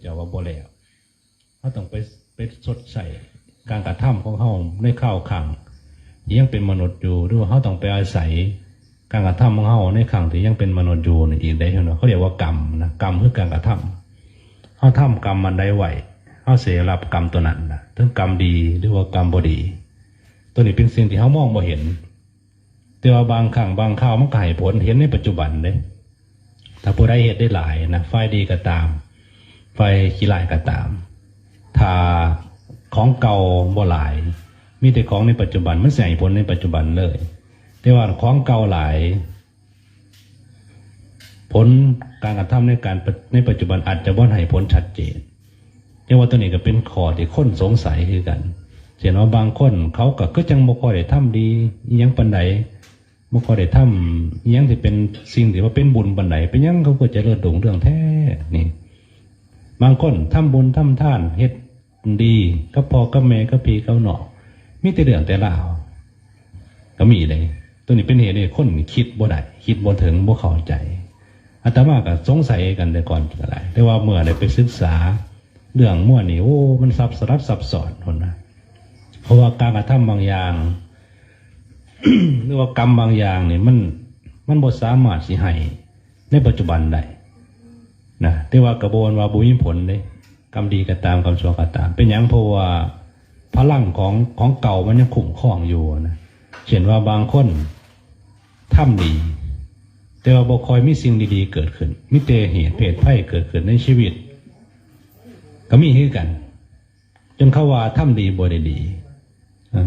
เจ้าว่าบ่แล้วเขาต้องไปไปสดใส่การกระทำของเขาในข้าวขังยังเป็นมนุษย์อยู่หรือว่าเขาต้องไปอาศัย การกระทำของเขาในขังที่ยังเป็นมนุษย์อยู่นี่อีกได้เท่านั้นเขาเรียกว่ากรรมนะกรรมคือการกระทำเขาทำกรรมมันได้ไหวเขาเสียรับกรรมตัวนั้นนะทั้งกรรมดีหรือว่ากรรมบดี ตัวนี้เป็นสิ่งที่เขามองบ่เห็น แต่ว่าบางครั้งบางคราวมันก็ให้ผลเห็นในปัจจุบันเลยถ้าผู้ใดเหตุได้หลายนะไฟดีก็ตาม ไฟขี้ลายก็ตาม ถ้าของเก่าบ่หลาย มีแต่ของในปัจจุบันมันแสงผลในปัจจุบันเลย แต่ว่าของเก่าหลาย ผลการกระทำในการในปัจจุบันอาจจะบ่ให้ผลชัดเจนเรียกว่าตัวนี้ก็เป็นข้อที่คนสงสัยคือกันเช่นว่าบางคนเขาก็ก็จังบ่ค่อยได้ทำดียังปานใดบ่ค่อยได้ทำอิหยังที่เป็นสิ่งที่ว่าเป็นบุญปานใดเป็นยังเขาก็เจะเลิศดงเรื่องแท้นี่ บางคนทำบุญทำท่านเฮ็ดดีก็พอก็แม่ก็พี่ก็หนอมีแต่เรื่องแต่ราวก็มีเลย ตัวนี้เป็นเหตุให้คนคิดบ่ได้คิดบ่ถึงบ่เข้าใจอาตมาก็สงสัยกันแต่ก่อนก็ได้แต่ว่าเมื่อได้ไปศึกษา เรื่องมั่วนี่โอ้ มันซับสลับซับซ้อนคนนะเพราะว่าการกระทำบางอย่างหรือว่ากรรมบางอย่างนี่มันมันบ่สามารถสิให้ในปัจจุบันได้ นะแต่ว่ากระบวนว่าบุญผลเลยกรรมดีก็ตามกรรมชั่วก็ตาม เป็นอย่างเพราะว่าพลังของของเก่ามันยังคุ้มครองอยู่นะเช่นว่าบางคนทำดี แต่ว่าบ่คอยมีสิ่งดีๆ เกิดขึ้นมิเตเหตุเพศไพ่เกิดขึ้นในชีวิต ก็มีคือกัน จนเขาว่าทำดีบ่ได้ดี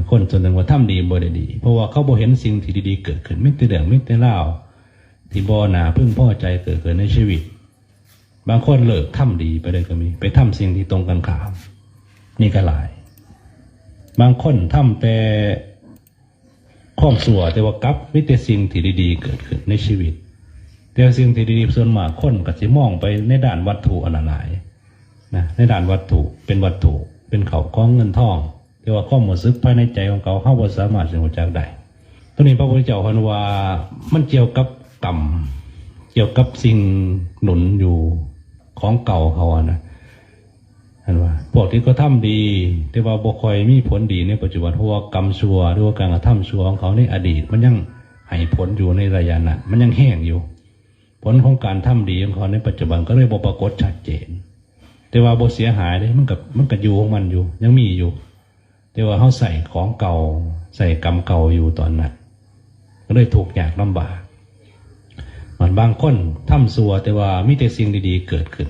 คนส่วนหนึ่งว่าทำดีบ่ได้ดี เพราะว่าเขาบ่เห็นสิ่งที่ดีๆ เกิดขึ้นไม่แต่เรื่องไม่แต่เล่าที่บ่หนาพึ่งพ่อใจเกิดขึ้นในชีวิต บางคนเลิกทำดีไปเลยก็มี ไปทำสิ่งที่ตรงกันข้าม นี่ก็หลาย บางคนทำแต่ความสัวแต่ว่ากับมิแต่สิ่งที่ดีๆ เกิดขึ้นในชีวิต แต่สิ่งที่ดีๆส่วนมากคนก็จะมองไปในด้านวัตถุอันหลายนะในด้านวัตถุเป็นวัตถุเป็นเขาของเงินทองแต่ว่าข้อมูลซึกภายในใจของเขาเขาบ่สามารถจะรู้จักได้ตัวนี้พระพุทธเจ้าพันว่ามันเกี่ยวกับกรรมเกี่ยวกับสิ่งหนุนอยู่ ของเก่าเขาอะนะเห็นว่าพวกที่เขาทำดี แต่ว่าบ่คอยมีผลดีในปัจจุบันเพราะว่ากรรมชั่วหรือว่าการกระทำชั่วของเขาในอดีต มันยังให้ผลอยู่ในระยะนั้นมันยังแห้งอยู่ ผลของการทำดีของเขาในปัจจุบันก็เลยบ่ปรากฏชัดเจน แต่ว่าบ่เสียหายเลยมันกับมันกับอยู่ของมันอยู่ ยังมีอยู่ แต่ว่าเขาใส่ของเก่าใส่กรรมเก่าอยู่ตอนนั้นก็เลยถูกยากลำบาก มันบางคนทำซัวแต่ว่ามีแต่สิ่งดีๆเกิดขึ้น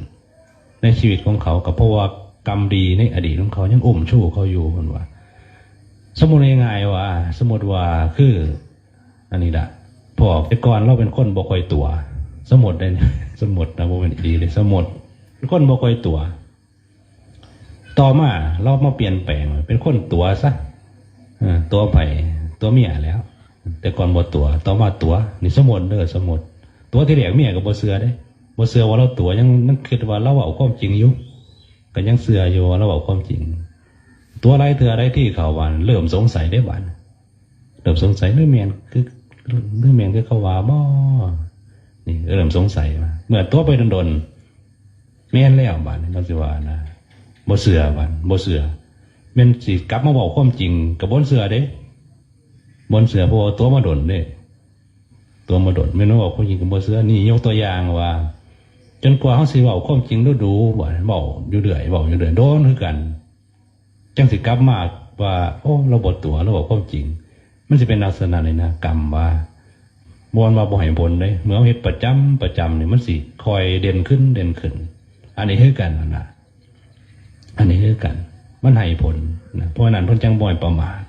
ในชีวิตของเขาก็เพราะว่ากรรมดีในอดีตของเขายังอมชู้เขาอยู่คนว่า สมมติง่ายว่า สมมติว่าคืออันนี้ละพอแต่ก่อนเราเป็นคนบ่คอยตัว สมมติได้เนี่ยสมมตินะโมเป็นดีเลยสมมติเป็นคนบ่คอยตัว ต่อมาเรามาเปลี่ยนแปลงเป็นคนตัวซะอตัวไปตัวเมียแล้ว แต่ก่อนบ่ตัว ต่อมาตัวนี่สมมติเด้อสมมติ ตัวที่แรกเมียก็บ่เสือเด้บ่เสือว่าเราตัวยังนั่นคิดว่าเราเอาความจริงอยู่ก็ยังเสืออยู่ว่าเราเอาความจริง ตัวไรเถื่ออะไรที่เขาวันเริ่มสงสัยได้บันเริ่มสงสัยเรื่องเมียนคือเรื่องเมียนคือเขาว่าบ่นี่เริ่มสงสัยมาเมื่อตัวไปโดนเมียนแล้วบันเราสิว่านะบ่เสือบันบ่เสือเมียนสิกลับมาบอกความจริงกับบนเสือเด้บนเสือพราะว่าตัวมาโดนเด้ ตัวมาโดดไม่รู้ว่าความจริงกับบ่เสือนี่ยกตัวอย่างว่า จนกว่าเขาสิเว้าความจริงดูดูบ่เว้าอยู่เรื่อยเว้าอยู่เรื่อยโดนคือกัน จังสิกลับมาว่า โอ้เราบทตัวเราบอกความจริง มันจะเป็นลักษณะในนะกรรมว่าบวนว่าบ่ให้บนเลยเมื่อเอาเฮ็ดประจำประจำนี่ยมันสิคอยเด่นขึ้นเด่นขึ้น อันนี้คือกันนะอันนี้คือกัน มันให้ผลนะเพราะนั้นพิ่นจังบ่อยประมาท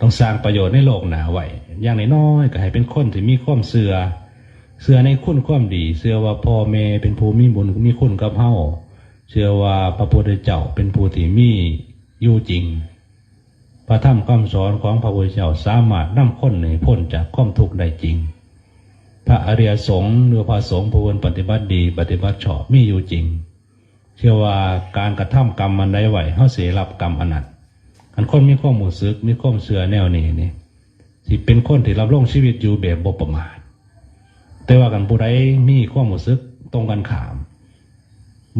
ต้องสร้างประโยชน์ในโลกหนาไว้อย่างน้อยๆก็ให้เป็นคนที่มีความเสือเสือในคุณความดี เสือว่าพ่อแม่เป็นผู้มีบุญมีคุณกับเฮาเชื่อว่าพระพุทธเจ้าเป็นผู้ที่มีอยู่จริง พระธรรมคำสอนของพระพุทธเจ้าสามารถนำคนในพ้นจากความทุกข์ได้จริง พระอริยสงฆ์หรือพระสงฆ์ผู้ปฏิบัติดี ปฏิบัติชอบมีอยู่จริง เชื่อว่าการกระทำกรรมมันได้ไหวเฮาเสียรับกรรมอนัต อันคนมีความหมูซึกมีความเสื่อแนวนี้นี่ที่เป็นคนที่รับลงชีวิตอยู่แบบบประมาทแต่ว่ากันผู้ใดมีความหมูซึกตรงกันขาม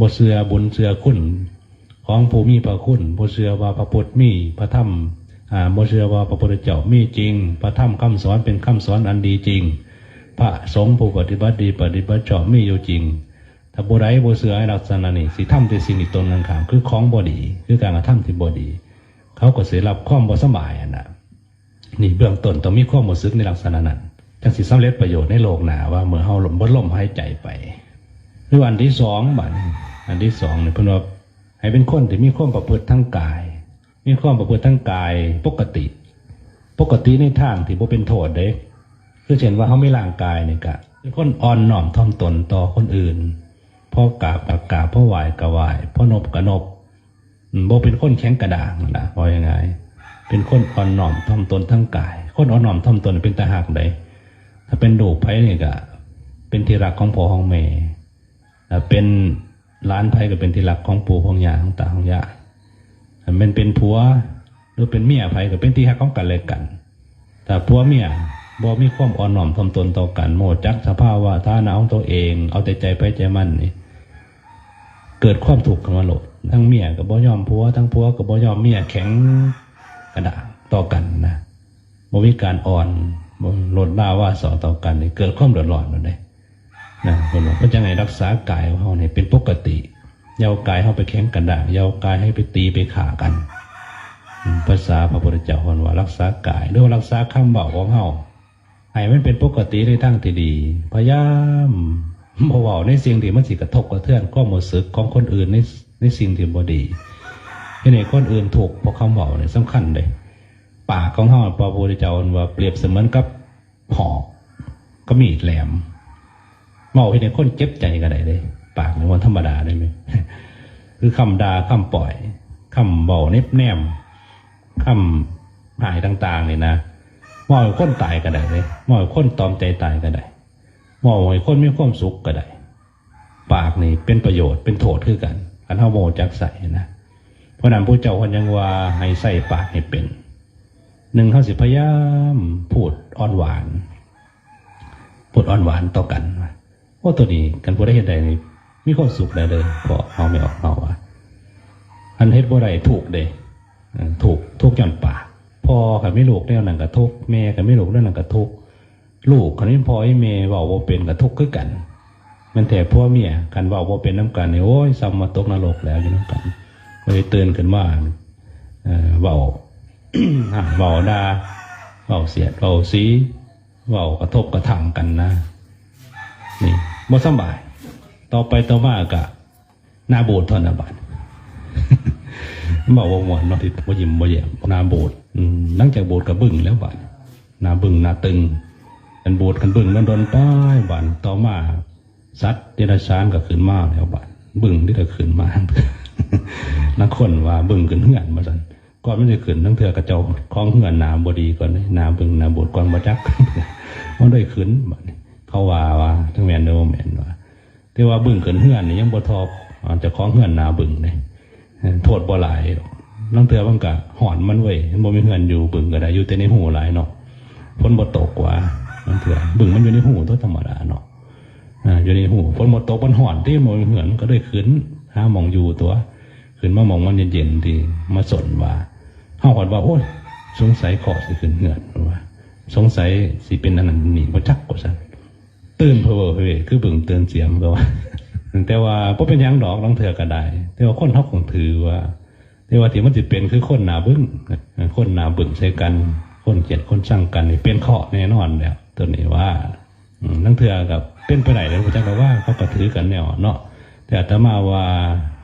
บ่เสือบุญเสือคุณของผู้มีพระคุณบ่เสือว่าพระพุทธมีพระธรรมอ่าบ่เสือว่าพระพุทธเจ้ามีจริง พระธรรมคำสอนเป็นคำสอนอันดีจริง พระสงฆ์ผู้ปฏิบัติดีปฏิบัติชอบมีอยู่จริงถ้าบ่ได้บ่เสือให้ลักษณะนี้สิทำแต่สิ่งที่ตนกันขามคือของบ่ดี คือการกระทำที่บ่ดี เขาก็เสิรับความบ่สบายนะนี่เบื้องต้นต้องมีความรู้สึกในลักษณะนั้นจังสิสำเร็จประโยชน์ในโลกหนาว่าเมื่อเฮาลมบ่ลมหายใจไปหรืออันที่สองบัดนี้อันที่สองเนี่ยเพิ่นว่าให้เป็นคนที่มีความประพฤติทั้งกาย มีความประพฤติทั้งกายปกติ ปกติในทางที่บ่เป็นโทษเด้คือเช่นว่าเขาไม่ร่างกายเนี่ยกะเป็นคนอ่อนน้อมถ่อมตนต่อคนอื่นพ่อกราบกกราบพ่อไหวกะไหวพ่อนบกะนบ อืมบ่เป็นคนแข็งกระด้างนะว่ายังไง เป็นคนอ่อนน้อมถ่อมตนทั้งกาย คนอ่อนน้อมถ่อมตนเป็นตาหักใดถ้าเป็นดูกไผเนี่ยก็เป็นที่รักของพ่อของแม่อ่าเป็นร้านไพ่ก็เป็นที่รักของปู่ของย่าของตาของยายอันเป็นเป็นผัวหรือเป็นเมียไพ่ก็เป็นที่รักของกันและกัน แต่ผัวเมียบ่มีความอ่อนน้อมถ่อมตนต่อกันโมจักสภาพว่าท่านาของตัวเอง เอาแต่ใจไปใจมันนี่เกิดความถูกข์ขึ้นมาโหลด ทั้งเมียกับบ่ยอมผัวทั้งผัวกับบ่ยอมเมียแข็งกระดางต่อกันนะบ่มีการอ่อนบ่ลดล่าว่าสอต่อกันนี่เกิดความเดือดร้อนนั่นเองนะคนบอกก็จะไงรักษากายของเขาเนี่ยเป็นปกติอยาวกายเข้าไปแข็งกันด่างอยาวกายให้ไปตีไปขากัน ภาษาพระพุทธเจ้าคนว่ารักษากายหรือว่ารักษาคำบอกของเขาให้มันเป็นปกติในทั้งที่ดีพยายามบ่เว้าในสิ่งที่มันสิกระทบกระเทือนก็หมดสึกของคนอื่นใน ในสิ่งที่บ่ดีที่ไหนคนอื่นถูกเพราะคำเว้าเนี่ยสำคัญเลยปากของเขาพระพุทธเจ้าว่าเปรียบเสมือนกับหอกก็มีดแหลมเมาให้ในคนเจ็บใจก็ได้เลย ปากในวันธรรมดาได้ไหมคือคำด่าคำปล่อยคำเบาเน็บแนมคำหายต่างๆเนี่ยนะเมาให้คนตายก็ได้เลยเมาให้คนตอมใจตายก็ได้เมาให้คนมีความสุขก็ได้ ปากนี่เป็นประโยชน์เป็นโทษคือกัน อันเท่าโมจักใส่นะเพราะนั้นผู้เจ้าคนยังว่าให้ใส่ปากให้เป็นหนึ่งเขาสิพยายามพูดอ่อนหวาน พูดอ่อนหวานต่อกันว่าตัวนี้กันพูดได้เห็นใดนี่มีความสุขได้เลยพอเอาไม่ออกเอาว่าอันเฮ็ดบ่ได้ถูกเด้เออถูกทุกข์ย่อนปากพ่อกับไม่ลูกแนวนั้นกระทุกแม่กับไม่ลูกแนวนั้นกระทุกลูกคันนี้พ่อไอ้แม่เว้าบ่เป็นกระทุกข์คือกัน มันแต่พ่อเมียกันเว้าบ่เป็นน้ำกันเนี่ยโอ้ยซ้ำมาตกนรกแล้วอยู่น้ำกันเลยเตือนขึ้นมาเอ่อเว้าเว้าดาเว้าเสียดเว้าสีเว้ากระทบกระทั่งกันนะ นี่บ่สบาย ต่อไปต่อมากะหน้าโบสถ์เทอนนบัดบอกว่าหมวนเนาะที่บ่ยิ้มบ่แย้มหน้าโบสถ์อืมหลังจากโบสถ์ก็บึ้งแล้วบัดหน้าบึ้งหน้าตึงกันโบสถ์กันบึ้งมันโดนป้ายบัดต่อมา สัตว์เดรัจฉานก็ขึ้นมาแล้วบัดบึ้งที่จะขึ้นมานักคนว่าบึ้งขึ้นเหือนมาซั่นก่อนมันจะขึ้นทั้งเถื่อกระเจ้าของเหือนหนาบดีก่อนเลยหนาบึ้งหนาบสถ์ก่อนบ่จักมันได้ขึ้นบัดเขาว่าว่าทั้งแมนเดอร์แมนว่าแต่ว่าบึ้งขึ้นเฮือนนี่ยังบ่ทอบจะคล้องเฮือนหนาบึ้งเลยโทษบ่หลายหรอกลังเตือมันกะหอนมันไว้ยมันบ่มีเฮือนอยู่บึ้งก็ได้อยู่แต่ในหูหลายเนาะฝนบ่ตกว่าลังเตือบึ้งมันอยู่ในหูตัวธรรมดาเนาะ อ่าอยู่ในหูฝนบ่ตกมันหอนที่มันเฮือนมันก็ได้ขึ้นห้ามองอยู่ตัว ขึ้นมามองมันเย็นๆที่มาสนว่าเฮาหอนว่าโอ้ยสงสัยขอสิขึ้นเฮือนว่าสงสัยสิเป็นอันนั้นนี่บ่จักกว่าซั่นตื่นเพอเฮ้ยคือเบิ่งเตือนเสียมก็ว่าแต่ว่าบ่เป็นยังดอกลองเถื่อก็ได้แต่ว่าคนเฮาคงถือว่าแต่ว่าที่มันสิเป็นคือคนหนาบึ้งคนหนาบึ้งใส่กัน คนเกลียดคนช่างกันเป็นข้อแน่นอนแล้วตัวนี้ว่าอืมลังเถื่อกับ เป็นไปไหนแล้วบ่จักก็ว่าเขาก็ถือกันแนวเนาะแต่อาตมาว่า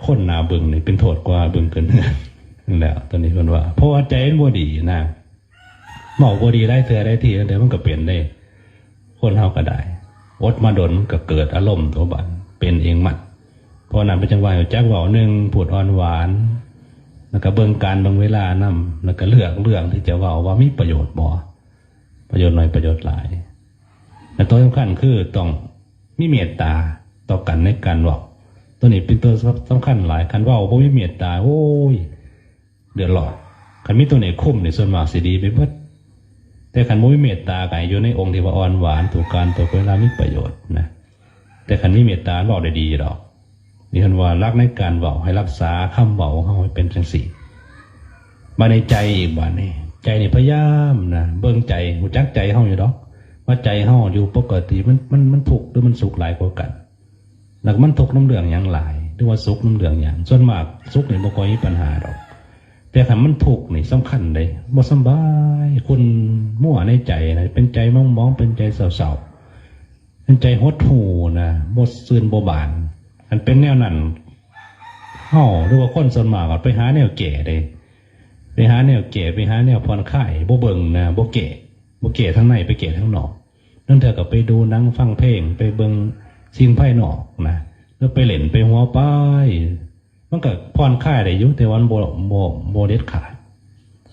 คนหนาบึ้งนี่เป็นโทษกว่าบึ้งเกินนั่นแหล้วตัวนี้เพิ่นว่า เพราะว่าใจมันบ่ดีนะเมาบ่ดีได้เถื่อได้ทีแล้วเดี๋ยวมันก็เปลี่ยนได้ คนเฮาก็ได้อดมาดนก็เกิดอารมณ์ตัวบันเป็นเองมัดเพราะนั้นเป็นจังหวะแจ็คเว่าหนึ่งพูดอ่อนหวานแล้วก็เบิ่งการบิ่งเวลานำแล้วก็เลือกเรื่องที่จะเว่าว่ามีประโยชน์บ่ประโยชน์น้อยประโยชน์หลายแต่ตัวสำคัญคือต้อง มีเมตตาต่อกันในการว่าตัวนี้เป็นตัวสำคัญหลายคันว่าบ่มีเมตตาโอ้ย เดือดร้อนคันมีตัวไหนคุ้มในส่วนมากสิดีไปเบิดแต่ขันมุ้ยเมตตาไก่อยู่ในองค์ที่ว่าอ่อนหวานถูกการตัวเวลามีประโยชน์นะแต่ขันมีเมตตาบอกได้ดีหรอกนี่คันว่ารักในการเบาให้รักษาคำเบาเขาให้เป็นจังสี่มาในใจอีกบ้านนี่ใจนี่พยายามนะเบิ่งใจหูจักใจเฮาอยู่ดอก ว่าใจเฮาอยู่ปกติมันมันมันทุกข์หรือมันสุขหลายกว่ากันแล้วมันทุกข์น้ำเหลืองอย่างหลายหรือว่าสุขน้ำเหลืองอย่าง ส่วนมากสุขนี่บ่ค่อยมีปัญหาดอก แต่ถ้ามันทุกข์นี่สำคัญเลยบ่สบายคุณมั่วในใจนะเป็นใจมองมองๆเป็นใจเศร้าๆเป็นใจหดหูนะบ่ซื่นบ่บานอันเป็นแนวนั้นเฮาหรือว่าคนส่วนมากก็ไปหาแนวแก่เลยไปหาแนวแก่ไปหาแนวผ่อนคลายบ่เบิ่งนะบ่แก่ บ่แก่ทั้งในไปแก่ทั้งนอกนั่นเธอก็ไปดูนั่งฟังเพลง ไปเบิงสิ่งภายนอกนะแล้วไปเล่นไปหัวป้ายมันก็ผ่อนคลายได้ยู่แต่วันบ่บ่บ่เด็ดขาด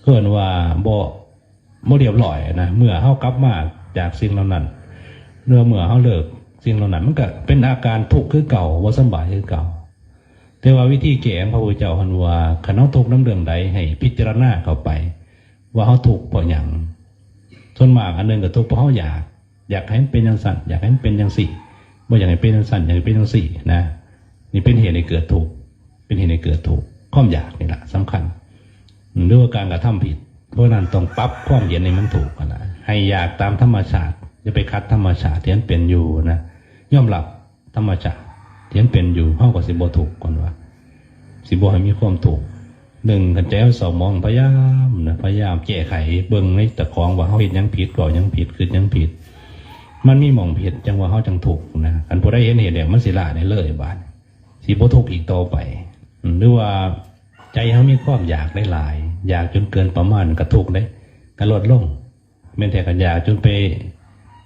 เกินว่าบ่บ่เรียบร้อยนะเมื่อเฮากลับมาจากสิ่งเหล่านั้นเมื่อเมื่อเฮาเลิกสิ่งเหล่านั้น มันก็เป็นอาการทุกข์คือเก่าบ่สบายคือเก่า แต่ว่าวิธีแก้ของพระพุทธเจ้าหันว่าคันเฮาทุกข์น้ำเรื่องใดให้พิจารณาเข้าไป ว่าเฮาทุกเพราะหยัง ส่วนมากอันหนึงก็ทุกข์เพราะเฮาอยาก อยากให้มันเป็นจังซั่นอยากให้มันเป็นจังซี่บ่าอยากให้เป็นจังซั่นอยากให้เป็นจังซี่นะนี่เป็นเหตุให้เกิดทุกข์เป็นเหตุให้เกิดทุกข์ความอยากนี่แหละสำคัญหรือว่าการกระทำผิด เพราะนั้นต้องปรับความเย็นในมันถูกนะให้อยากตามธรรมชาติจะไปคัดธรรมชาติที่มันเป็นอยู่นะย่อมรับธรรมชาติที่มันเป็นอยู่เฮากับสิบบถูกก่อนว่าสิบให้มีความถูก หนึ่งขันใจเอาสองมองพยายามนะพยายามแก้ไขเบิ่งในตะของว่าเฮาเห็นยังผิดก่อยังผิดคือยังผิด มันมีมองผิดจังว่าเฮาจังถูกนะอันผู้ใดเห็นเหตุเนี่ยมันสิละได้เลยบาดสีบ่ทุกอีกต่อไปหรือว่าใจเขามีความอยากได้หลาย อยากจนเกินประมาณกระทุกได้กระลดลงแม้แต่กันอยากจนไป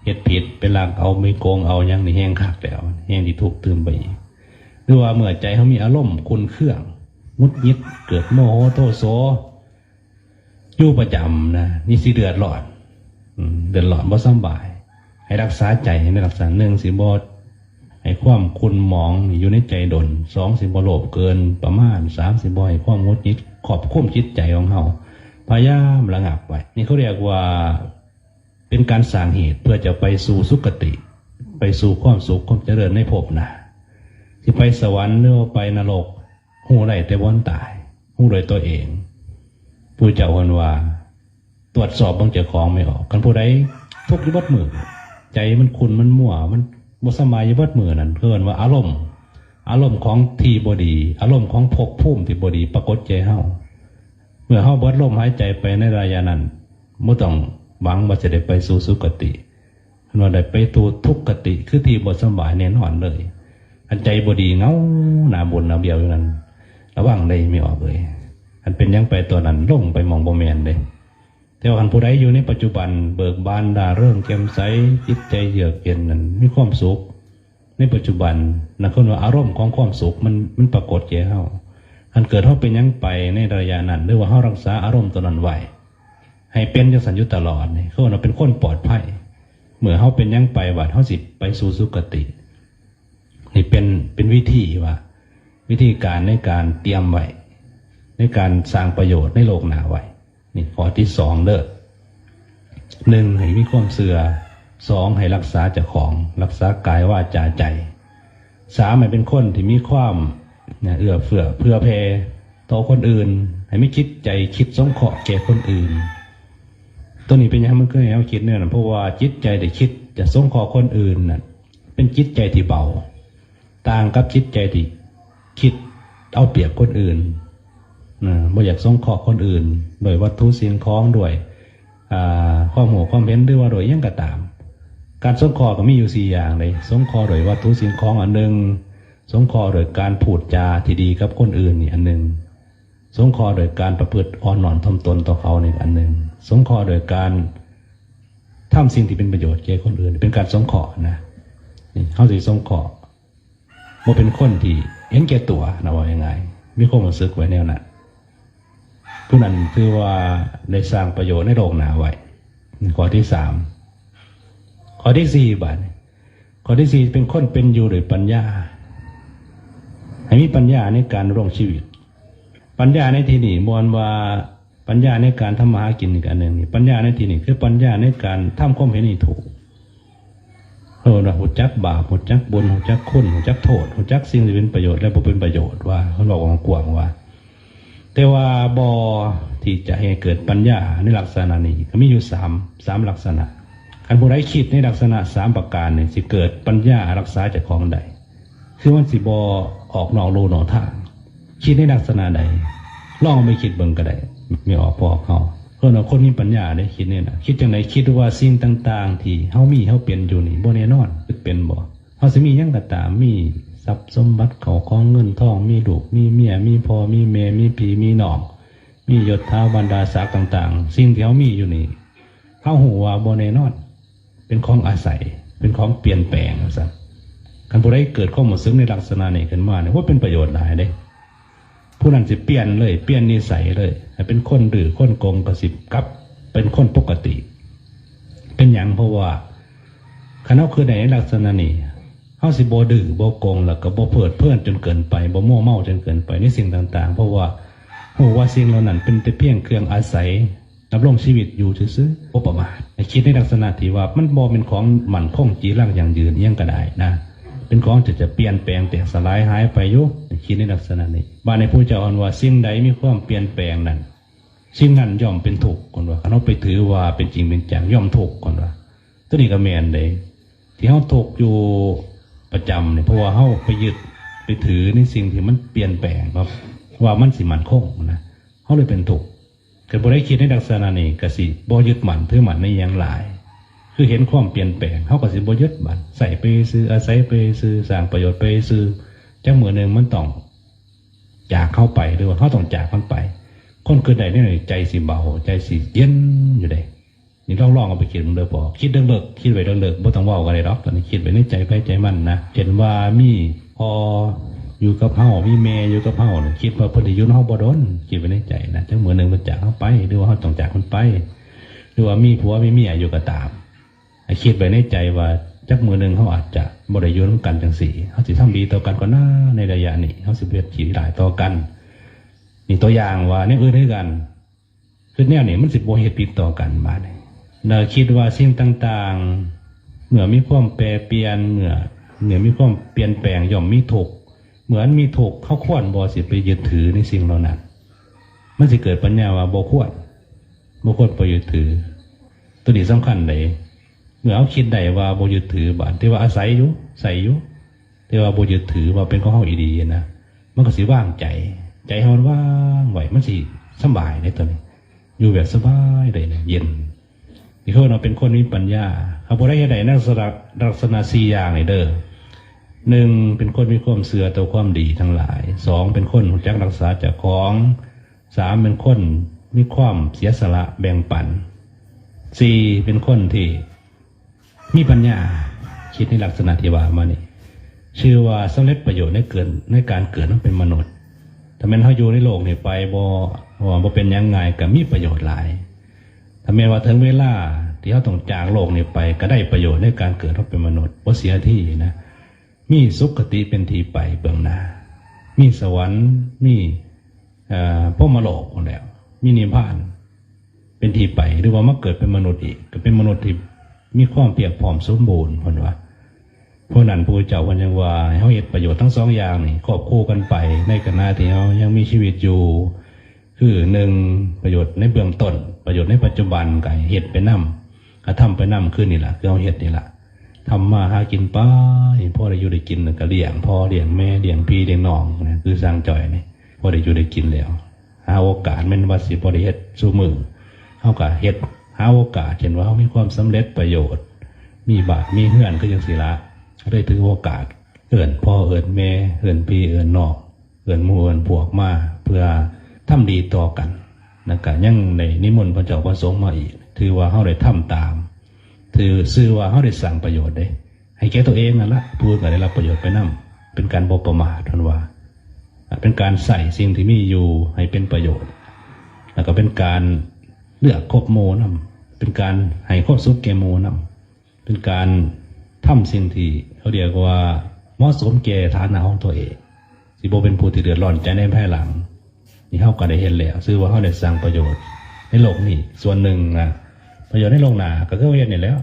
เฮ็ดผิดไปลักเอาไม่โกงเอายังนี่แห้งคักแล้วแห้งที่ทุกเติมไปอีกหรือว่าเมื่อใจเขามีอารมณ์คุณเครื่อง งุดยิดเกิดโมโหโทโสอยู่ประจำนะนี่สิเดือดร้อนเดือดร้อนบ่สบาย ให้รักษาใจให้รักษาหนึ่องสิบ่ให้ความคุณมองอยู่ในใจดนสองสิบโลภเกินประมาณสามสิบอยความงดยิดขอบคุ้มจิตใจของเฮาพยายามระงับไว้นี่เขาเรียกว่าเป็นการสร้างเหตุเพื่อจะไปสู่สุคติ ไปสู่ความสุขความเจริญในภพนะที่ไปสวรรค์หรือไปนรก หูไรแต่วันตายหูโดยตัวเองผู้เจ้าคนว่า ตรวจสอบบางเจ้าของไม่ออกกันผู้ใดทุกข์ยุบดมือใจมันคุณมันมั่ว มันบสมายยุบดมือนั่นเกินว่าอารมณ์ อารมณ์ของทีบดี อารมณ์ของภพภูมิที่บดี ปรากฏใจเฮาเมื่อเฮาเบิดลมหายใจไปในระยะนั้นไม่ต้องหวังว่าจะได้ไปสู่สุคติเราได้ไปตูทุกขติคือทีบทสำบายแน่นอนเลย อันใจบดีเงาหนาบนหนาเบียวอยู่นั้น ระว่างเลยไม่ออกเลยอันเป็นยังไปตัวนั้นลงไปมองโบแมนเลยแต่ว่าคันผู้ใดอยู่ในปัจจุบันเบิกบานดาเริ่มแจ่มใสจิตใจเยือกเย็นนั้นมีความสุข ในปัจจุบันนะคนว่าอารมณ์ของความสุขมันมันปรากฏแก่เฮาอันเกิดเฮาเป็นยังไปในระยะนั้นหรือว่าเฮารักษาอารมณ์ตัวนั้นไว้ให้เป็นจังสันยุตลอดนี่เขาว่าเป็นคนปลอดภัยเมื่อเฮาเป็นยังไปวัดเฮาสิไปสู่สุคตินี่เป็นเป็นวิธีว่า วิธีการในการเตรียมไว้ในการสร้างประโยชน์ในโลกหนาไว้นี่ข้อที่สองเด้อหนึ่งให้มีความเสือสองให้รักษาเจ้าของ รักษากายว่าจาใจสามให้เป็นคนที่มีความเนี่ยเอื้อเฟื้อเพื่อเพต่อคนอื่น ให้ไม่คิดใจคิดสงเคราะห์แก่คนอื่น ตัวนี้เป็นยังไงมันก็ให้เราคิดเนี่ยนะเพราะว่าจิตใจได้คิดจะสงเคราะห์คนอื่นน่ะเป็นจิตใจที่เบา ต่างกับจิตใจที่ คิดเอาเปรียบคนอื่นนะบ่อยากสงเคราะห์คนอื่น โดยวัตถุสิ่งของด้วยอ่าความหัวความเห็นหรือว่าโดยยังก็ตาม การสงเคราะห์ก็มีอยู่สี่อย่างเลยสงเคราะห์โดยวัตถุสิ่งของอันหนึ่งสงเคราะห์โดยการพูดจาที่ดีกับคนอื่นนี่อันหนึ่งสงคราะห์โดยการประพฤติอ่อนหนอนทำตนต่อเขานี่อันหนึ่งสงคราะห์โดยการทำสิ่งที่เป็นประโยชน์แก่คนอื่น เป็นการสงเคราะห์นะนี่เขาสิสงเคราะห์ว่าเป็นคนที่ เห็นแก่ตัวนะว่ายังไงมีความรู้สึกไว้แนวนั้นผู้นั้นคือว่าได้สร้างประโยชน์ในโลกหนาไว้ข้อที่สามข้อที่สี่บาทข้อที่สี่เป็นคนเป็นอยู่โดยปัญญา ให้มีปัญญาในการร่วงชีวิต ปัญญาในที่นี้มวลว่าปัญญาในการทำมาหากินอีกอันหนึ่งปัญญาในที่นี้คือปัญญาในการทำความเห็นให้ถูก เออนะหูจักบาปหูจักบุญหูจักคุณหูจักโทษหูจักสิ่งที่เป็นประโยชน์และบ่เป็นประโยชน์ว่าเขาบอกว่ากวางว่า แต่ว่าบอที่จะให้เกิดปัญญาในลักษณะนี้ก็มีอยู่สามสามลักษณะคันผู้ใดคิดในลักษณะสามประการเนี่ยสิเกิดปัญญารักษาจากของใด คือมันสิบอออกนอกรูนอกทาง คิดในลักษณะใดลองเอาไปคิดเบิ่งก็ได้ไม่ออกพอออกเขา พื่อนเอาคนมีปัญญาได้คิดเนี่ยนะคิดจังไหนคิดว่าสิ่งต่าง ๆ ที่เฮามีเฮาเปลี่ยนอยู่นี่บ่แน่นอนเป็นบ่เฮาสิมียังก็ตามมีทรัพย์สมบัติเขาของเงินทองมีลูกมีเมียมีพ่อมีแม่มีพี่มีน้อง มียศท้าวบรรดาศักดิ์ต่าง ๆ สิ่งที่เขามีอยู่นี่เขาหูว่าโบเนนอน เป็นของอาศัย เป็นของเปลี่ยนแปลงสัคันผู้ใดเกิดข้อมูลซึ้งในลักษณะนี้ขึ้นมาเนี่ยว่าเป็นประโยชน์หลายเด้ ผู้นั้นสิเปลี่ยนเลย เปลี่ยนนิสัยเลยเป็นคนดื้อคนโกงกระสิบกับเป็นคนปกติ เป็นอย่างเพราะว่าคณะคือในลักษณะนี้เขาสิบ่ดื้อบ่โกงแล้วก็บ่เพิดเพลินจนเกินไปบ่มั่วเมาจนเกินไปในสิ่งต่าง ๆ เพราะว่าหูว่าสิ่งเหล่านั้นเป็นแต่เพียงเครื่องอาศัยดำรงชีวิตอยู่ซื่อๆบ่ประมาทคิดในลักษณะที่ว่ามันบ่เป็นของหมันคงจีรังอย่างยืนเอียงก็ได้นะ เป็นของจะจะเปลี่ยนแปลงแตกสลายหายไปอยุคิดในลักษณะนี้บาในผู้เจ้าอ่อนว่าสิ่งใดมีความเปลี่ยนแปลงนั้นสิ่งนั้นย่อมเป็นถูกคนว่าเขาไปถือว่าเป็นจริงเป็นจังย่อมถูกคนว่าตัวนี้ก็แมนเลยที่เขาถูกอยู่ประจำเนี่ยเพราะว่าเขาไปยึดไปถือในสิ่งที่มันเปลี่ยนแปลงครับว่ามันสิมันคงนะเขาเลยเป็นถูกเกิดบริคิดในลักษณะนี้กสิบ่ยึดมันถือมันในอย่างหลาย คือเห็นความเปลี่ยนแปลงเขาก็สิบยึดมันใส่ไปซื้ออาศัยไปซื้อสร้างประโยชน์ไปซื้อจังมือนหนึ่งมันต้องจากเข้าไปหรือว่าเขาต้องจากมันไป คนเกิดใดนี่ยใจสิเบาใจสิเย็นอยู่เด้นี่ลองลองเอาไปคิดมันเลยพอคิดเรื่องเลิกคิดไว้เรื่องเลิกบ่ต้องว่ากันเลยหรอกตอนนี้คิดไว้ในใจไปใจมันนะเห็นว่ามีพออยู่กับเฮามีแม่อยู่กับเฮาคิดว่าพอดียู่เฮาบ่ดนคิดไว้ในใจนะจังมือนหนึ่งมันจากเข้าไปหรือว่าเขาต้องจากมันไป หรือว่ามีผัวมีเมียอยู่ก็ตาม คิดไว้ในใจว่าจักมือหนึ่งเขาอาจจะบริยุทธ์กันจังสี่เขาสิทำดีต่อกันก็น่าในระยะนี้เขาสิเบียดขีดหลายต่อกัน นี่ตัวอย่างว่าเนี่ยอื่นด้วยกันคือแนวนี้มันสิบโบเหตุผิดต่อกันมาเนี่ยเนอคิดว่าสิ่งต่างๆ เมื่อมีความแปรเปลี่ยนเมื่อเมื่อมีความเปลี่ยนแปลงย่อมมีถูกเหมือนมีถูกเขาควรบอสิไปยึดถือในสิ่งเหล่านั้นมันสิเกิดปัญญาว่าบ่ควรบ่ควรไปยึดถือ ตัวนี้สำคัญเลย เมื่อเอาคิดได้ว่าโบยึดถือบาทที่ว่าอาศัยอยู่ใส่อยู่ที่ว่าโบยึดถือว่าเป็นของเฮาอีดีนะมันก็สิว่างใจ ใจเฮาว่างไหวมันสิสบายในตัวนี้ อยู่แบบสบายเลยนี่ยเย็นนี่เขาเราเป็นคนมีปัญญาเขาบอกได้ยังไงนักษณะลักษณะสี่อย่างเลยเด้อหนึ่งเป็นคนมีความเสื่อต่อความดีทั้งหลายสองเป็นคนรู้จักรักษาเจากของสามเป็นคนมีความเสียสละแบ่งปันสี่เป็นคนที่ มีปัญญาคิดในลักษณะที่ว่ามานี่ชื่อว่าสำเร็จประโยชน์ในเกิดในการเกิดต้องเป็นมนุษย์ถ้าแม้นเขาอยู่ในโลกนี่ไปบ่ว่าบ่เป็นยังไงก็มีประโยชน์หลายถ้าแม้ว่าถึงเวลาที่เขาต้องจากโลกนี่ไป ก็ได้ประโยชน์ในการเกิดต้องเป็นมนุษย์บ่เสียที่นะ มีสุขติเป็นที่ไปเบื้องหน้า มีสวรรค์ มีเอ่อพวกมโลกแล้ว มีนิพพาน เป็นที่ไปหรือว่ามาเกิดเป็นมนุษย์อีกก็เป็นมนุษย์ที่ มีความเพียรพร้อมสมบูรณ์คนว่าเพราะนั้นพระเจ้าวันยังว่าเขาเห็นประโยชน์ทั้งสองอย่างนี่ควบคู่กันไปในขณะที่เขายังมีชีวิตอยู่ คือหนึ่งประโยชน์ในเบื้องต้น ประโยชน์ในปัจจุบันกับเหตุไปนำกระทำไปนำคือนี่แหละคือเอาเหตุนี่แหละทำมาหากินไปพ่อได้อยู่ได้กินก็เลี้ยงพ่อเลี้ยงแม่เลี้ยงพี่เลี้ยงน้องนะคือสร้างจ่อยนี่พ่อได้อยู่ได้กินแล้วหาโอกาสแม่นว่าสิบ่ได้เฮ็ดสู้มือเขาก็เฮ็ด หาโอกาสเห็นว่าเขามีความสำเร็จประโยชน์ มีบาทมีเฮือนก็ยังศิละได้ถือโอกาส เอื่นพ่อเอื่นแม่เอื่นพี่เอื่นนอกเอื่นมูเอื่นพวกมาเพื่อทำดีต่อกันนะกะยังในนิมนต์พระเจ้าพระสงฆ์มาอีก ถือว่าเขาได้ทำตาม ถือซื่อว่าเขาได้สั่งประโยชน์ได้ ให้แก่ตัวเองนั่นละพูดก็ได้รับประโยชน์ไปนํเป็นการบประมาททันว่า เป็นการใส่สิ่งที่มีอยู่ให้เป็นประโยชน์ แล้วก็เป็นการ เลือกครบโมนำเป็นการให้ครบสุขแก่โมนำเป็นการทำสิ่งที่เขาเรียกว่าเหมาะสมแก่ฐานะของตัวเองสิโบเป็นผู้ที่เดือดร้อนใจในภายหลัง นี่เข้าก็ได้เห็นแล้วซื้อว่าเขาได้สร้างประโยชน์ในโลกนี้ส่วนหนึ่งนะประโยชน์ในโลกหนาก็คือเห็นนี่แล้ว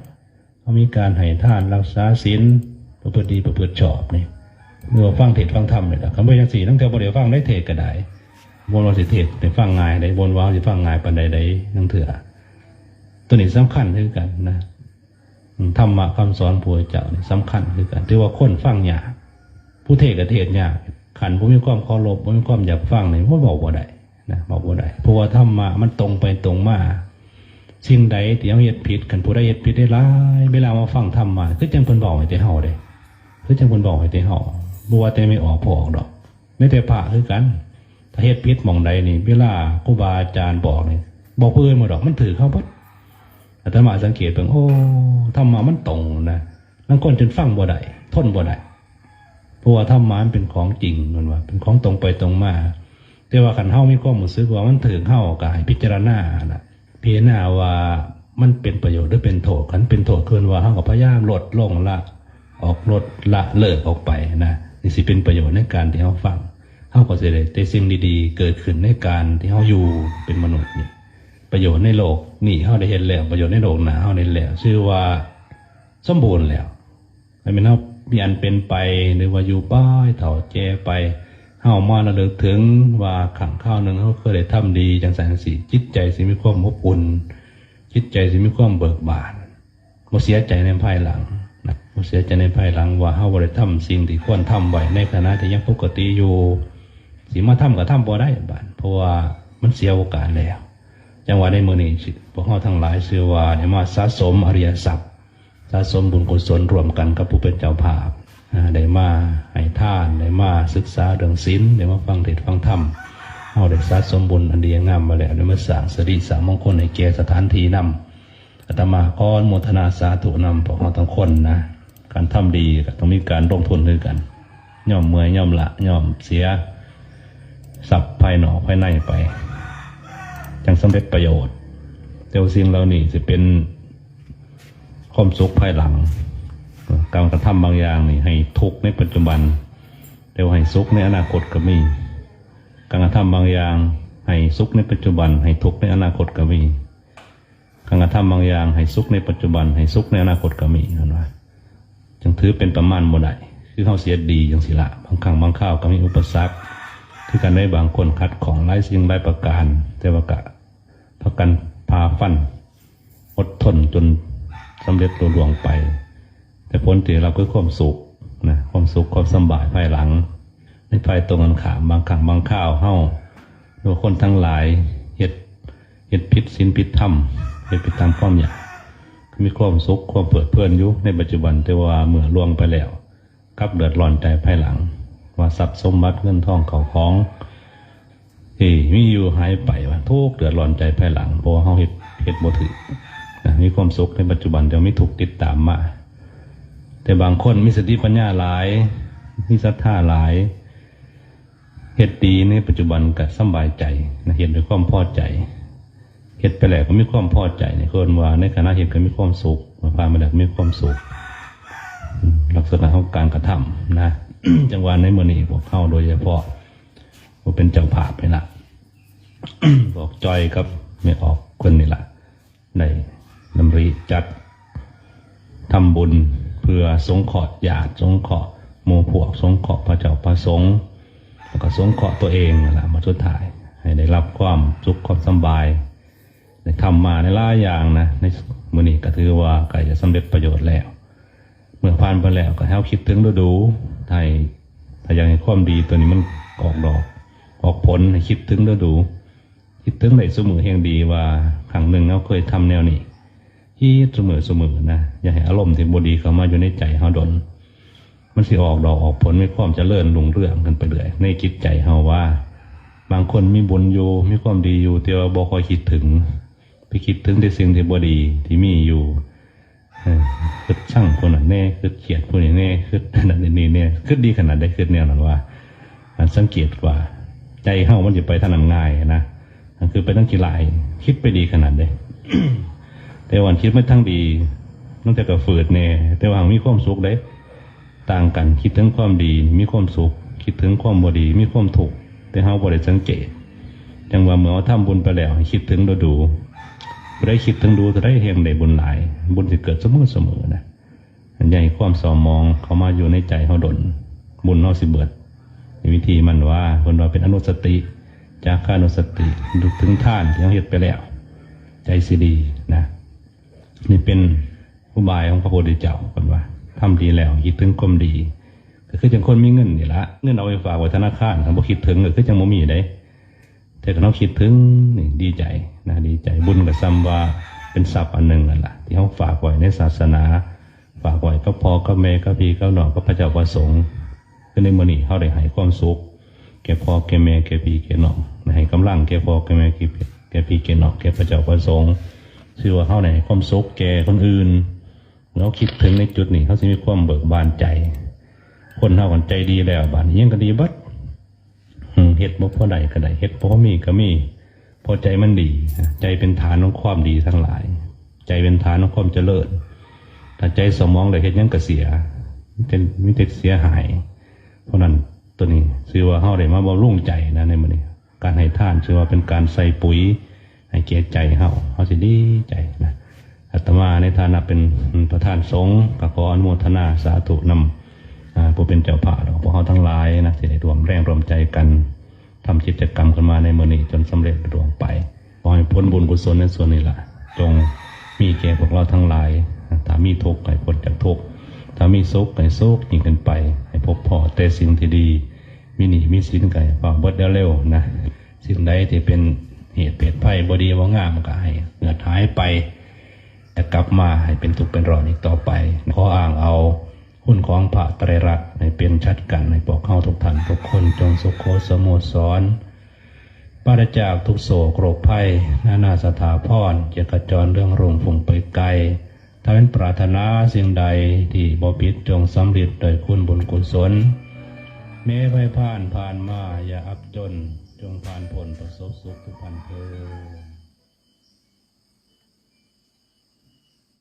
เขามีการให้ทานรักษาศีลประพฤติดีประพฤติชอบนี่เมื่อฟังเทศฟังธรรมเนี่ยแหละคำว่าย่างสี่ตั้งแต่บ่ได้ฟังได้เทศก็ได้ บนว่าสิเทศน์ได้ฟังง่ายได้บนว่าสิฟังง่ายปานใดได้นั่งเถื่อตัวนี้สำคัญคือกันนะธรรมะคำสอนผู้เจ้านี่สำคัญคือกันที่ว่าคนฟังยากผู้เทศน์ก็เทศน์ยากขันผู้มีความเคารพผู้มีความอยากฟังนี่บ่บอกบ่าได้นะบอกบ่าได้เพราะว่าธรรมะมันตรงไปตรงมาสิ่งใดที่เขาเฮ็ดผิดกันผู้ใดเฮ็ดผิดได้หลายเวลามาฟังธรรมมาคือจังเพิ่นบอกให้แต่เฮาเด้คือจังเพิ่นบอกให้แต่เฮาบ่ว่าแต่ไม่ออกพอออกดอก ไม่แต่พระคือกัน ถ้าเฮ็ดผิดหม่องใดนี่เวลาครูบาอาจารย์บอกนี่บอกเพื่อนมดดอกมันถือเข้าเบิดอาตมาสังเกตเบิ่งโอ้ธรรมะมันตรงนะบางคนจนฟังบ่ได้ทนบ่ได้เพราะว่าธรรมะมันเป็นของจริงมันว่า เป็นของตรงไปตรงมาแต่ว่าคันเฮามีความรู้สึกว่ามันถึงเฮาก็ให้พิจารณาน่ะพิจารณาว่ามันเป็นประโยชน์หรือเป็นโทษคันเป็นโทษเกินว่าเฮาก็พยายามลดลงละ ออกลดละเลิกออกไปนะนี่สิเป็นประโยชน์ในการที่เฮาฟัง เฮาก็สิได้แต่สิ่งดีๆ เกิดขึ้นในการที่เฮาอยู่เป็นมนุษย์นี่ประโยชน์ในโลกนี่เฮาได้เห็นแล้ว ประโยชน์ในโลกหน้าเฮาได้เห็นแล้ว ชื่อว่าสมบูรณ์แล้วไม่เป็นเฮามีอันเป็นไปหรือว่าอยู่ป้ายเถ่าแจไปเฮามาระลึกถึงว่าขังข้าวหนึ่งเฮาเคยได้ทำดีจังสันสิจิตใจสิมีความอบอุ่นจิตใจสิมีความเบิกบานบ่เสียใจในภายหลังนะบ่เสียใจในภายหลังว่าเฮาบ่ได้ทำสิ่งที่ควรทำไว้ในขณะที่ยังปกติอยู่ สิมาทำก็ทำบ่ได้บานเพราะว่ามันเสียโอกาสแล้วจังหวะในมื้อนี้พวกเฮาทั้งหลายชื่อว่าได้มาสะสมอริยทรัพย์สะสมบุญกุศลรวมกันกับผู้เป็นเจ้าภาพได้มาให้ท่านได้มาศึกษาเรื่องศีลได้มาฟังเทศฟังธรรมเอาได้สะสมบุญอันดีงามมาแล้วได้มาสร้างสริสามงคลในแก่สถานที่นำอาตมาขออนุโมทนาสาธุนำพวกเราทั้งคนนะการทำดีก็ต้องมีการลงทุนด้วยกัน ย่อมเมื่อยย่อมละย่อมเสีย สับภายนอกภายในไป จังสำเร็จประโยชน์แต่ว่าสิ่งเหล่านี้จะเป็นความสุขภายหลัง การกระทำบางอย่างนี่ให้ทุกข์ในปัจจุบันแต่ว่าให้สุขในอนาคตก็มี การกระทำบางอย่าง ให้สุขในปัจจุบัน ให้ทุกข์ในอนาคตก็มีการกระทำบางอย่าง ให้สุขในปัจจุบัน ให้สุขในอนาคตก็มีเห็นไหมจึงถือเป็นประมาณบ่ได้คือเขาเสียดีอย่างสิละบางครั้งบางข้าวก็มีอุปสรรค คือการได้บางคนคัดของไร้สิ่งไร้ประการ แต่ว่ากะพักกันพาฟันอดทนจนสำเร็จลุล่วงไป แต่ผลที่เราคือความสุขนะความสุขความสบายภายหลังในภายตรงกันขามบางครั้งบางข้าวเฮ้าโดยคนทั้งหลายเหตุเหตุพิษสินพิษธรรมเหตุพิษตามความอยากมีความสุขความเปิดเพื่อนอยู่ในปัจจุบันแต่ว่าเมื่อล่วงไปแล้วกับเดือดร้อนใจภายหลัง ว่าทรัพย์สมบัติเงินทองเขาของที่มีอยู่หายไปว่าทุกเดือดร้อนใจภายหลังเพราะว่าเขาเหตุเหตุบ่ถือนะมีความสุขในปัจจุบันแต่ไม่ถูกติดตามมา แต่บางคนมีสติปัญญาหลาย มีศรัทธาหลายเหตุดีในปัจจุบันก็สำบายใจนะเห็นด้วยความพอใจเหตุไปแล้วก็มีความพอใจในคนว่าในขณะเห็นก็มีความสุขมาพามาแล้วมีความสุข ลักษณะของการกระทำนะ จังหวะในมือนี้พวกเข้าโดยเฉพาะว่าเป็นเจ้าภาพไปละบอกจอยครับไม่ออกคนนี่ละได้ำริจัดทำบุญเพื่อสงเคราะห์ญาติสงเคราะห์มูพวกสงเคราะห์พระเจ้าประสงค์แล้วก็สงเคราะห์ตัวเองนั่นแหละมาสุดท้าย ให้ได้รับความสุขความสบายได้ทำมาในหลาอย่างนะในมือนี้ก็ถือว่าใกล้จะสำเร็จประโยชน์แล้ว เมื่อผ่านไปแล้วก็ให้เราคิดถึงดูดู ไทยถ้าอยากให้ความดีตัวนี้มันออกดอก ออกผลให้คิดถึงดูดู คิดถึงในสมือแห่งดีว่าครั้งหนึ่งเราเคยทำแนวนี้ที่เสมอเสมอนะอย่าให้อารมณ์ที่บดีเข้ามาอยู่ในใจเฮาดน มันสิออกดอกออกผลมีความเจริญรุ่งเรืองกันไปเรื่อยในจิตใจเฮาว่า บางคนมีบุญอยู่มีความดีอยู่แต่ว่าบ่ค่อยคิดถึง ไปคิดถึงแต่สิ่งที่บดีที่มีอยู่ คือช่างคนนั้นแน่คือเขียดคนนี้แน่คือนั่นนี่แน่คือดีขนาดใดคือแนวนั้นว่าอันสังเกตว่า ใจเฮามันจะไปทางนั้นง่ายนะคือไปทั้งกีฬายคิดไปดีขนาดใดแต่วันคิดไม่ทั้งดีนอกจากกับฝืดแน่แต่ว่ามีความสุขได้ต่างกันคิดถึงความดี มีความสุข คิดถึงความบดี มีความถูกแต่เฮาบ่ได้สังเกตจังว่าเมื่อเราทำบุญไปแล้ว คิดถึงดูดู ผู้ได้คิดถึงดูจะได้เฮงได้บุญหลาย บุญจะเกิดเสมอเสมอนะอันใหญ่ความสอมองเขามาอยู่ในใจเขาดน บุญเขาสิเบิดวิธีมันว่าคนว่าเป็นอนุสติ จากข้านุสติดูถึงท่านที่เขาเฮ็ดไปแล้ว ใจสิดีนะนี่เป็นอุบายของพระโพุทธเจ้ากันว่าทำดีแล้วคิดถึงความดีก็คือจังคนมีเงินนี่ละเงินเอาไปฝากไว้ธนาคารถ้าบ่คิดถึงก็คือจังบ่มีได้ แต่ถ้าเราคิดถึงนี่ดีใจนะดีใจบุญกับซ้ำว่าเป็นทรัพย์อันหนึ่งนั่นแหละที่เขาฝากไว้ในศาสนา ฝากไว้ก็พอก็แม่ก็พี่ก็น้องก็พระเจ้าประสงค์ก็ในมือนี้เขาได้ให้ความสุขแก่พ่อแก่แม่แก่พี่แก่น้องให้กำลังแก่พ่อแก่แม่แก่พี่แก่พี่แก่น้องแก่พระเจ้าประสงค์ชื่อว่าเขาไห้ความสุขแก่คนอื่นเราคิดถึงในจุดนี้เขาจะมีความเบิกบานใจ คนเฮากันใจดีแล้วบานี้ยังก็ดีบัด เฮ็ดบ่พอใดก็ได้เฮ็ดบ่พอมีก็มีพอใจมันดี ใจเป็นฐานของความดีทั้งหลาย ใจเป็นฐานของความเจริญถ้าใจสมองเลยเฮ็ดยังก็เสียมีแต่มีแต่เสียหาย เพราะนั้นตัวนี้ชื่อว่าเฮาได้มาบำรุงใจนะในมื้อนี้การให้ทานชื่อว่าเป็นการใส่ปุ๋ย ให้เกียรติใจเฮาเฮาสิดีใจนะอาตมาในฐานะเป็นประธานสงฆ์ก็ขออนุโมทนาสาธุนำอ่าผู้เป็นเจ้าภาพเราพวกเขาทั้งหลายนะที่ได้รวมแรงรวมใจกัน ทำกิจกรรมกันมาในมือนี้จนสำเร็จรวงไปขอให้พ้นบุญกุศลในส่วนนี้ละจงมีแก่พวกเราทั้งหลายถ้ามีทุกข์ให้พ้นจากทุกข์ถ้ามีสุขให้สุขยิ่งขึ้นไป ให้พบพอแต่สิ่งที่ดี มีหนีมีสินไก่ฝาเบิดเร็วๆนะสิ่งใดที่เป็นเหตุเปรตไพ่บดีว่างามก็ให้เหงื่อหายไปจะกลับมาให้เป็นทุกข์เป็นรอนอีกต่อไป ขออ้างเอา หุ้นของพระไตรรัตน์ให้เป็นชัดกันในปกเข้าทุกท่านทุกคนจงสุขโคสโมสรปราจากทุกโศกโรคภัยนานาสถาพรเจกระจรเรื่องรุ่งฝุ่งไปไกลถ้าเป็นปรารถนาสิ่งใดที่บ่ผิดจงสำเร็จโดยคุณบุญกุศลแม้ไปผ่านผ่านมาอย่าอับจน จงผ่านผลประสบสุขทุกพันเธอ